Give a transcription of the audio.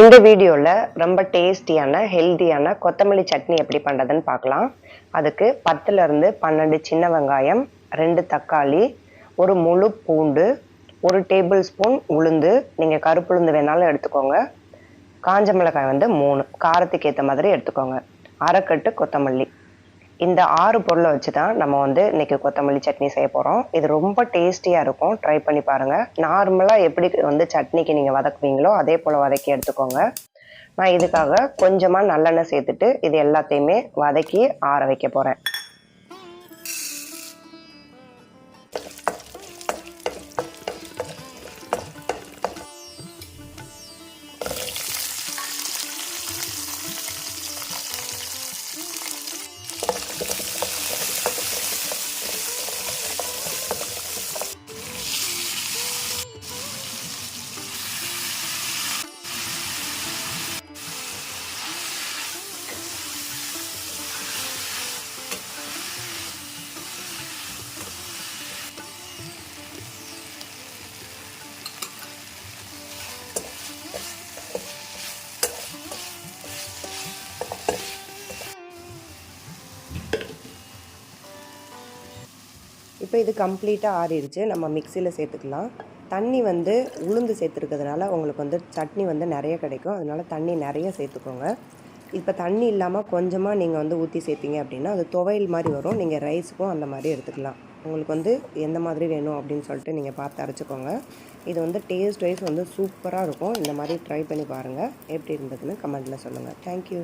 இந்த வீடியோவில் ரொம்ப டேஸ்டியான ஹெல்த்தியான கொத்தமல்லி சட்னி எப்படி பண்ணுறதுன்னு பார்க்கலாம். அதுக்கு பத்துலேருந்து பன்னெண்டு சின்ன வெங்காயம் ரெண்டு தக்காளி ஒரு முழு பூண்டு ஒரு டேபிள் ஸ்பூன் உளுந்து நீங்கள் கருப்புளுந்து வேணாலும் எடுத்துக்கோங்க. காஞ்ச மிளகாய் வந்து மூணு. காரத்துக்கு ஏற்ற மாதிரி எடுத்துக்கோங்க. அரைக்கட்டு கொத்தமல்லி. இந்த ஆறு பொருளை வச்சு தான் நம்ம வந்து இன்றைக்கி கொத்தமல்லி சட்னி செய்ய போகிறோம் இது ரொம்ப டேஸ்டியாக இருக்கும். ட்ரை பண்ணி பாருங்கள் நார்மலாக எப்படி வந்து சட்னிக்கு நீங்கள் வதக்குவீங்களோ அதே போல் வதக்கி எடுத்துக்கோங்க. நான் இதுக்காக கொஞ்சமாக நல்லெண்ணெய் சேர்த்துட்டு இது எல்லாத்தையுமே வதக்கி ஆற வைக்க போகிறேன் இப்போ இது கம்ப்ளீட்டாக ஆறிடுச்சு. நம்ம மிக்சியில் சேர்த்துக்கலாம். தண்ணி வந்து உளுந்து சேர்த்துருக்கிறதுனால உங்களுக்கு வந்து சட்னி வந்து நிறைய கிடைக்கும். அதனால தண்ணி நிறைய சேர்த்துக்கோங்க. இப்போ தண்ணி இல்லாமல் கொஞ்சமாக நீங்கள் வந்து ஊற்றி சேர்த்திங்க அப்படின்னா அது துவையல் மாதிரி வரும். நீங்கள் ரைஸுக்கும் அந்த மாதிரி எடுத்துக்கலாம். உங்களுக்கு வந்து எந்த மாதிரி வேணும் அப்படின்னு சொல்லிட்டு நீங்கள் பார்த்து அரைச்சிக்கோங்க. இது வந்து டேஸ்ட் வைஸ் வந்து சூப்பராக இருக்கும். இந்த மாதிரி ட்ரை பண்ணி பாருங்கள் எப்படி இருந்ததுன்னு கமெண்ட்டில் சொல்லுங்கள் தேங்க்யூ